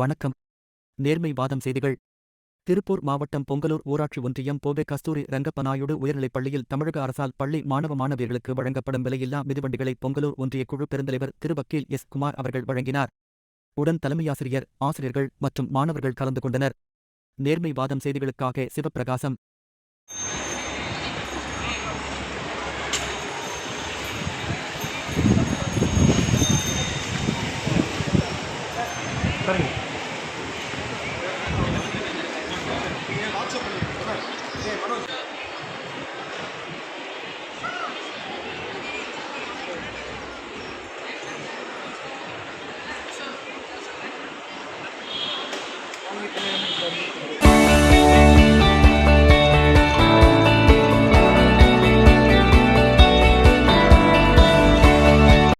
வணக்கம். நேர்மை வாதம் செய்திகள். திருப்பூர் மாவட்டம் பொங்கலூர் ஊராட்சி ஒன்றியம் போவே கஸ்தூரி ரங்கப்பநாயுடு உயர்நிலைப் பள்ளியில் தமிழக அரசால் பள்ளி மாணவ மாணவியர்களுக்கு வழங்கப்படும் விலையில்லா மிதிவண்டிகளை பொங்கலூர் ஒன்றிய குழு பெருந்தலைவர் திரு வக்கீல் எஸ். குமார் அவர்கள் வழங்கினார். உடன் தலைமையாசிரியர் ஆசிரியர்கள் மற்றும் மாணவர்கள் கலந்து கொண்டனர். நேர்மை வாதம் செய்திகளுக்காக சிவப்பிரகாசம். சரிங்க. மனோஜ்